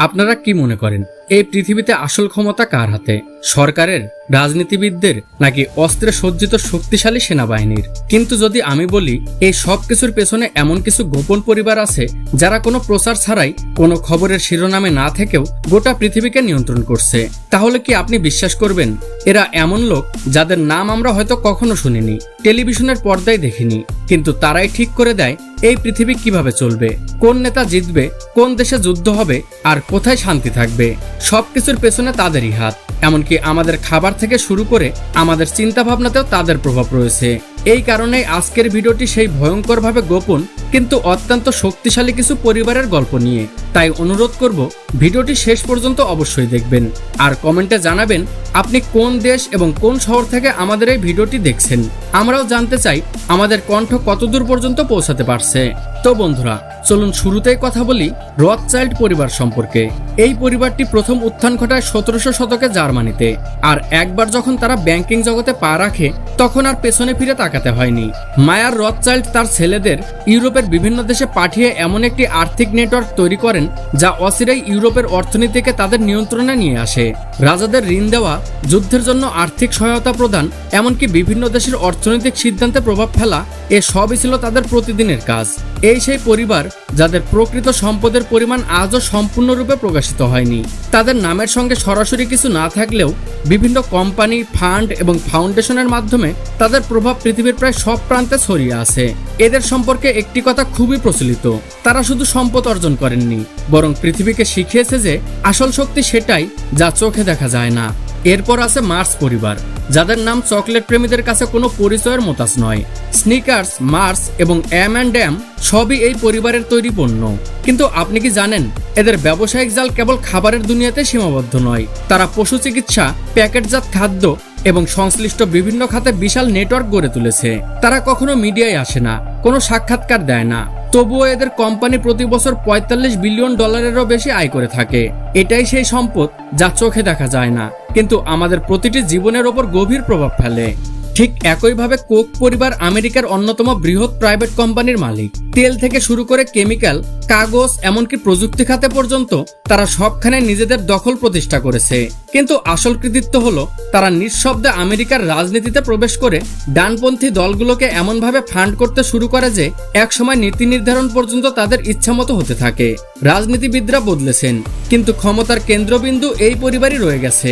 আপনারা কি মনে করেন? এই পৃথিবীতে আসল ক্ষমতা কার হাতে? সরকারের, রাজনীতিবিদদের, নাকি অস্ত্রে সজ্জিত শক্তিশালী সেনাবাহিনীর? কিন্তু যদি আমি বলি, এই সব কিছুর পেছনে এমন কিছু গোপন পরিবার আছে, যারা কোনো প্রচার ছাড়াই কোনো খবরের শিরোনামে না থেকেও গোটা পৃথিবীকে নিয়ন্ত্রণ করছে। তাহলে কি আপনি বিশ্বাস করবেন, এরা এমন লোক যাদের নাম আমরা হয়তো কখনো শুনিনি, টেলিভিশনের পর্দায় দেখিনি, কিন্তু তারাই ঠিক করে দেয় এই পৃথিবী কীভাবে চলবে, কোন নেতা জিতবে, কোন দেশে যুদ্ধ হবে, আর কোথায় শান্তি থাকবে? সবকিছুর পেছনে তাদেরই হাত। এমনকি আমাদের খাবার থেকে শুরু করে আমাদের চিন্তা ভাবনাতেও তাদের প্রভাব রয়েছে। এই কারণেই আজকের ভিডিওটি সেই ভয়ঙ্করভাবে গোপন, কিন্তু অত্যন্ত শক্তিশালী কিছু পরিবারের গল্প নিয়ে। তাই অনুরোধ করব, ভিডিওটি শেষ পর্যন্ত অবশ্যই দেখবেন। আর কমেন্টে জানাবেন, আপনি কোন দেশ এবং কোন শহর থেকে আমাদের এই ভিডিওটি দেখছেন? আমরাও জানতে চাই, আমাদের কণ্ঠ কতদূর পর্যন্ত পৌঁছাতে পারছে? তো বন্ধুরা, চলুন শুরুতেই কথা বলি রথ চাইল্ড পরিবার সম্পর্কে। এই পরিবারটি প্রথম উত্থান ঘটায় সতেরোশো শতকে জার্মানিতে। আর একবার যখন তারা ব্যাংকিং জগতে পা রাখে, তখন আর পেছনে ফিরে তাকাতে হয়নি। মায়ার রথ চাইল্ড তার ছেলেদের ইউরোপের বিভিন্ন দেশে পাঠিয়ে এমন একটি আর্থিক নেটওয়ার্ক তৈরি করেন, যা অচিরেই ইউরোপের অর্থনীতিকে তাদের নিয়ন্ত্রণে নিয়ে আসে। রাজাদের ঋণ দেওয়া, যুদ্ধের জন্য আর্থিক সহায়তা প্রদান, এমনকি বিভিন্ন দেশের অর্থনৈতিক সিদ্ধান্তে প্রভাব ফেলা, এ সবই ছিল তাদের প্রতিদিনের কাজ। এই সেই পরিবার যাদের প্রকৃত সম্পদের পরিমাণ আজও সম্পূর্ণরূপে প্রকাশিত হয়নি। তাদের নামের সঙ্গে সরাসরি কিছু না থাকলেও বিভিন্ন কোম্পানি, ফান্ড এবং ফাউন্ডেশনের মাধ্যমে তাদের প্রভাব পৃথিবীর প্রায় সব প্রান্তে ছড়িয়ে আছে। এদের সম্পর্কে একটি কথা খুবই প্রচলিত, তারা শুধু সম্পদ অর্জন করেননি, বরং পৃথিবীকে শিখিয়েছে যে আসল শক্তি সেটাই যা চোখে দেখা যায় না। এরপর আছে মার্স পরিবার, যাদের নাম চকলেট প্রেমীদের কাছে কোনো পরিচয়ের মোতাজ নয়। স্নিকার্স, মার্স এবং এম অ্যান্ড এম সবই এই পরিবারের তৈরি পণ্য। কিন্তু আপনি কি জানেন, এদের ব্যবসায়িক জাল কেবল খাবারের দুনিয়াতে সীমাবদ্ধ নয়। তারা পশু চিকিৎসা, প্যাকেটজাত খাদ্য এবং সংশ্লিষ্ট বিভিন্ন খাতে বিশাল নেটওয়ার্ক গড়ে তুলেছে। তারা কখনো মিডিয়ায় আসে না, কোনো সাক্ষাৎকার দেয় না। তবুও এদের কোম্পানি প্রতি বছর পঁয়তাল্লিশ বিলিয়ন ডলারেরও বেশি আয় করে থাকে। এটাই সেই সম্পদ যা চোখে দেখা যায় না। কিন্তু আমাদের প্রতিটি জীবনের ওপর গভীর প্রভাব ফেলে। ঠিক একইভাবে কোক পরিবার আমেরিকার অন্যতম বৃহৎ প্রাইভেট কোম্পানির মালিক। তেল থেকে শুরু করে কেমিক্যাল, কাগজ, এমনকি প্রযুক্তি খাতে পর্যন্ত তারা সবখানে নিজেদের দখল প্রতিষ্ঠা করেছে। কিন্তু আসল কৃতিত্ব হলো তারা নিঃশব্দে আমেরিকার রাজনীতিতে প্রবেশ করে ডানপন্থী দলগুলোকে এমনভাবে ফান্ড করতে শুরু করে যে একসময় নীতি নির্ধারণ পর্যন্ত তাদের ইচ্ছামতো হতে থাকে। রাজনীতিবিদরা বদলেছেন, কিন্তু ক্ষমতার কেন্দ্রবিন্দু এই পরিবারই রয়ে গেছে।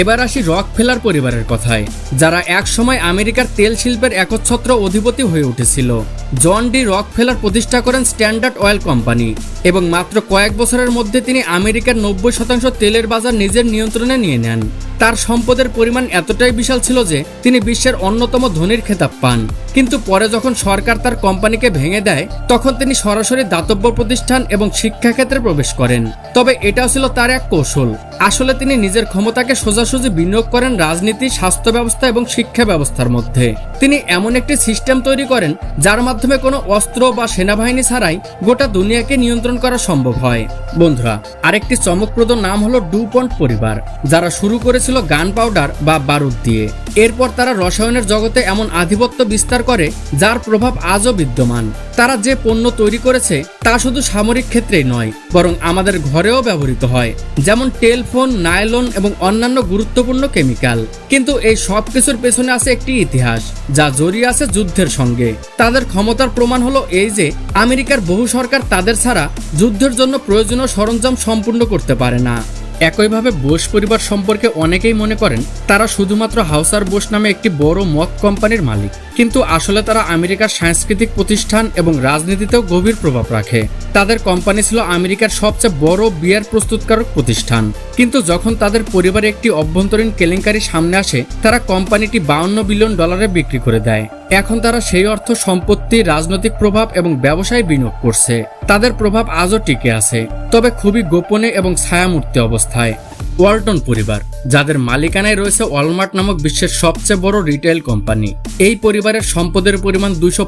এবার আসি রক ফেলার পরিবারের কথায়, যারা একসময় আমেরিকার তেল শিল্পের একচ্ছত্র অধিপতি হয়ে উঠেছিল। জন ডি রক ফেলার প্রতিষ্ঠা করেন স্ট্যান্ডার্ড অয়েল কোম্পানি এবং মাত্র কয়েক বছরের মধ্যে তিনি আমেরিকার নব্বই শতাংশ তেলের বাজার নিজের নিয়ন্ত্রণে নিয়ে নেন। তার সম্পদের পরিমাণ এতটাই বিশাল ছিল যে তিনি বিশ্বের অন্যতম ধনীর খেতাব পান। কিন্তু পরে যখন সরকার তার কোম্পানিকে ভেঙে দেয়, তখন তিনি সরাসরি দাতব্য প্রতিষ্ঠান এবং শিক্ষাক্ষেত্রে প্রবেশ করেন। তবে এটাও ছিল তার এক কৌশল। আসলে তিনি নিজের ক্ষমতাকে সোজাসুজি বিনিয়োগ করেন রাজনীতি, স্বাস্থ্য ব্যবস্থা এবং শিক্ষা ব্যবস্থার মধ্যে। তিনি এমন একটি সিস্টেম তৈরি করেন যার মাধ্যমে কোনো অস্ত্র বা সেনাবাহিনী ছাড়াই গোটা দুনিয়াকে নিয়ন্ত্রণ করা সম্ভব হয়। বন্ধুরা, আরেকটি চমকপ্রদ নাম হলো ডুপন্ট পরিবার, যারা শুরু করেছিল গান পাউডার বা বারুদ দিয়ে। এরপর তারা রসায়নের জগতে এমন আধিপত্য বিস্তার করে, যার প্রভাব আজও বিদ্যমান। তারা যে পণ্য তৈরি করেছে, তা শুধু সামরিক ক্ষেত্রেই নয়, বরং আমাদের ঘরেও ব্যবহৃত হয়, যেমন টেলফোন, নাইলন এবং অন্যান্য গুরুত্বপূর্ণ কেমিক্যাল। কিন্তু এই সব কিছুর পেছনে আছে একটি ইতিহাস, যা জড়িয়ে আছে যুদ্ধের সঙ্গে। তাদের ক্ষমতার প্রমাণ হলো এই যে, আমেরিকার বহু সরকার তাদের ছাড়া যুদ্ধের জন্য প্রয়োজনীয় সরঞ্জাম সম্পূর্ণ করতে পারে না। একইভাবে বোস পরিবার সম্পর্কে অনেকেই মনে করেন, তারা শুধুমাত্র হাউসার বোস নামে একটি বড় মদ কোম্পানির মালিক। কিন্তু আসলে তারা আমেরিকার সাংস্কৃতিক প্রতিষ্ঠান এবং রাজনীতিতেও গভীর প্রভাব রাখে। তাদের কোম্পানি ছিল আমেরিকার সবচেয়ে বড় বিয়ার প্রস্তুতকারক প্রতিষ্ঠান। কিন্তু যখন তাদের পরিবারে একটি অভ্যন্তরীণ কেলেঙ্কারি সামনে আসে, তারা কোম্পানিটি বাউন্ন বিলিয়ন ডলারে বিক্রি করে দেয়। এখন তারা সেই অর্থ সম্পত্তি, রাজনৈতিক প্রভাব এবং ব্যবসায় বিনিয়োগ করছে। তাদের প্রভাব আজও টিকে আছে, তবে খুবই গোপনে এবং ছায়ামূর্তি অবস্থায়। ওয়ালটন পরিবার, যাদের মালিকানায় রয়েছে ওয়ালমার্ট নামক বিশ্বের সবচেয়ে বড় রিটেল কোম্পানি। এই পরিবারের সম্পদের পরিমাণ দুইশো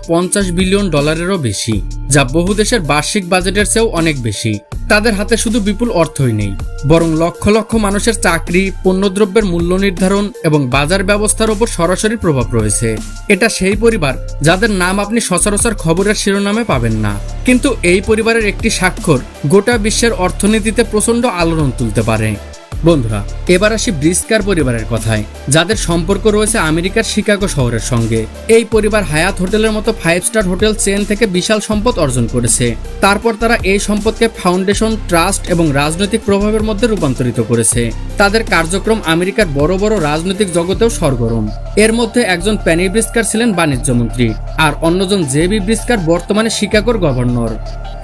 বিলিয়ন ডলারেরও বেশি, যা বহু দেশের বার্ষিক বাজেটের চেয়েও অনেক বেশি। তাদের হাতে শুধু বিপুল অর্থই নেই, বরং লক্ষ লক্ষ মানুষের চাকরি, পণ্যদ্রব্যের মূল্য নির্ধারণ এবং বাজার ব্যবস্থার উপর সরাসরি প্রভাব রয়েছে। এটা সেই পরিবার যাদের নাম আপনি সচরাচর খবরের শিরোনামে পাবেন না। কিন্তু এই পরিবারের একটি স্বাক্ষর গোটা বিশ্বের অর্থনীতিতে প্রচণ্ড আলোড়ন তুলতে পারে। বন্ধুরা, এবার আসি ব্রিস্কার পরিবারের কথায়। যাদের সম্পর্ক রয়েছে আমেরিকার শিকাগো শহরের সঙ্গে। এই পরিবার হায়াত হোটেলের মতো ফাইভ স্টার হোটেল চেন থেকে বিশাল সম্পদ অর্জন করেছে। তারপর তারা এই সম্পদকে ফাউন্ডেশন ট্রাস্ট এবং রাজনৈতিক প্রভাবের মধ্যে রূপান্তরিত করেছে। তাদের কার্যক্রম আমেরিকার বড় বড় রাজনৈতিক জগতেও সরগরম। এর মধ্যে একজন প্যানি ব্রিস্কার ছিলেন বাণিজ্য মন্ত্রী আর অন্যজন জেবি ব্রিস্কার বর্তমানে শিকাগোর গভর্নর।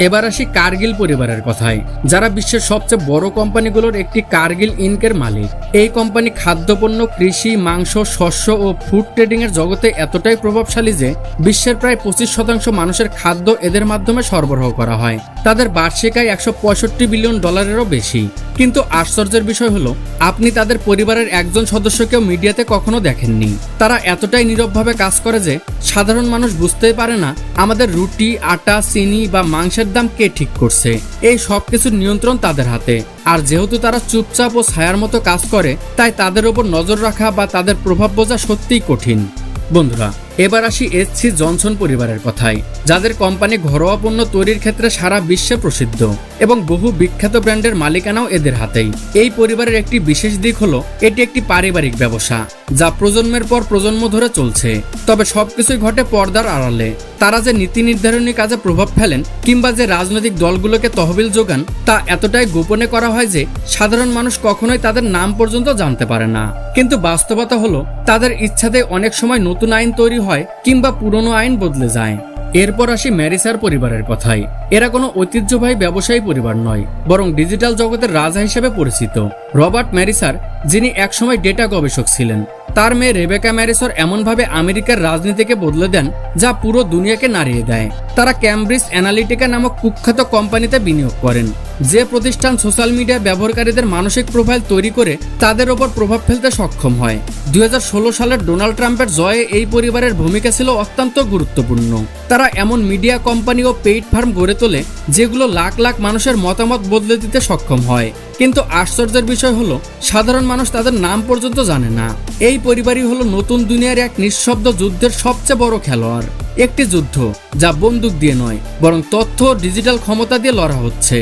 এবার আসি কার্গিল পরিবারের কথায়। যারা বিশ্বের সবচেয়ে বড় কোম্পানিগুলোর একটি কার্গিল ইনকের মালিক। এই কোম্পানি খাদ্যপণ্য, কৃষি, মাংস, শস্য ও ফুড ট্রেডিং এর জগতে এতটাই প্রভাবশালী যে বিশ্বের প্রায় পঁচিশ শতাংশ মানুষের খাদ্য এদের মাধ্যমে সরবরাহ করা হয়। তাদের বার্ষিক আয় একশো পঁয়ষট্টি বিলিয়ন ডলারেরও বেশি। কিন্তু আশ্চর্যের বিষয় হলো, আপনি তাদের পরিবারের একজন সদস্যকেও মিডিয়াতে কখনো দেখেননি। তারা এতটাই নীরবভাবে কাজ করে যে সাধারণ মানুষ বুঝতেই পারে না আমাদের রুটি, আটা, চিনি বা মাংসের দাম কে ঠিক করছে। এই সব কিছুর নিয়ন্ত্রণ তাদের হাতে। আর যেহেতু তারা চুপচাপ ও ছায়ার মতো কাজ করে, তাই তাদের ওপর নজর রাখা বা তাদের প্রভাব বোঝা সত্যিই কঠিন। বন্ধুরা এবার আসি এসসি জনসন পরিবারের কথায়, যাদের কোম্পানি ঘরোয়া পণ্য তৈরির ক্ষেত্রে সারা বিশ্বে প্রসিদ্ধ এবং বহু বিখ্যাত ব্র্যান্ডের মালিকানাও এদের হাতেই। এই পরিবারের একটি বিশেষ দিক হলো, এটি একটি পারিবারিক ব্যবসা, যা প্রজন্মের পর প্রজন্ম ধরে চলছে। তবে সবকিছুই ঘটে পর্দার আড়ালে। তারা যে নীতি নির্ধারণী কাজে প্রভাব ফেলেন, কিংবা যে রাজনৈতিক দলগুলোকে তহবিল যোগান, তা এতটাই গোপনে করা হয় যে, সাধারণ মানুষ কখনোই তাদের নাম পর্যন্ত জানতে পারে না। কিন্তু বাস্তবতা হলো, তাদের ইচ্ছাতে অনেক সময় নতুন আইন তৈরি হয় কিংবা পুরনো আইন বদলে যায়। এরপর আসি ম্যারিসার পরিবারের কথায়। এরা কোনো ঐতিহ্যবাহী ব্যবসায়ী পরিবার নয়, বরং ডিজিটাল জগতের রাজা হিসেবে পরিচিত। রবার্ট ম্যারিসার, যিনি একসময় ডেটা গবেষক ছিলেন তার মেয়ে রেবেকা ম্যারিসর এমনভাবে আমেরিকার রাজনীতিকে বদলে দেন যা পুরো দুনিয়াকে নাড়িয়ে দেয়। তারা ক্যামব্রিজ অ্যানালিটিকা নামক কুখ্যাত কোম্পানিতে বিনিয়োগ করেন। যে প্রতিষ্ঠান সোশ্যাল মিডিয়া ব্যবহারকারীদের মানসিক প্রোফাইল তৈরি করে তাদের ওপর প্রভাব ফেলতে সক্ষম হয়। দু হাজার ষোলো সালের ডোনাল্ড ট্রাম্পের জয়ে এই পরিবারের ভূমিকা ছিল অত্যন্ত গুরুত্বপূর্ণ। তারা এমন মিডিয়া কোম্পানি ও পেইড ফার্ম গড়ে তোলে যেগুলো লাখ লাখ মানুষের মতামত বদলে দিতে সক্ষম হয়। কিন্তু আশ্চর্যের বিষয় হলো, সাধারণ মানুষ তাদের নাম পর্যন্ত জানে না। এই পরিবারই হলো নতুন দুনিয়ার এক নিঃশব্দ যুদ্ধের সবচেয়ে বড় খেলোয়াড়। একটি যুদ্ধ, যা বন্দুক দিয়ে নয়, বরং তথ্য ডিজিটাল ক্ষমতা দিয়ে লড়া হচ্ছে।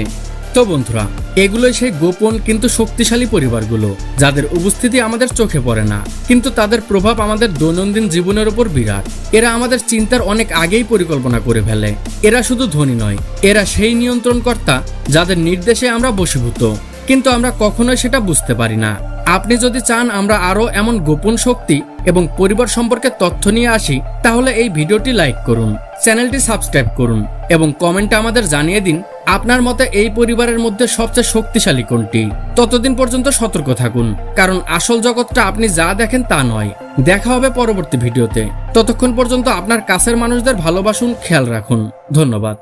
তো বন্ধুরা, এগুলোই সেই গোপন কিন্তু শক্তিশালী পরিবারগুলো, যাদের উপস্থিতি আমাদের চোখে পড়ে না, কিন্তু তাদের প্রভাব আমাদের দৈনন্দিন জীবনের উপর বিরাট। এরা আমাদের চিন্তার অনেক আগেই পরিকল্পনা করে ফেলে। এরা শুধু ধনী নয়, এরা সেই নিয়ন্ত্রণকর্তা যাদের নির্দেশে আমরা বশীভূত। কিন্তু আমরা কখনোই সেটা বুঝতে পারি না। আপনি যদি চান আমরা আরও এমন গোপন শক্তি এবং পরিবার সম্পর্কে তথ্য নিয়ে আসি, তাহলে এই ভিডিওটি লাইক করুন, চ্যানেলটি সাবস্ক্রাইব করুন এবং কমেন্টে আমাদের জানিয়ে দিন আপনার মতে এই পরিবারের মধ্যে সবচেয়ে শক্তিশালী কোনটি। ততদিন পর্যন্ত সতর্ক থাকুন, কারণ আসল জগৎটা আপনি যা দেখেন তা নয়। দেখা হবে পরবর্তী ভিডিওতে। ততক্ষণ পর্যন্ত আপনার কাছের মানুষদের ভালোবাসুন, খেয়াল রাখুন। ধন্যবাদ।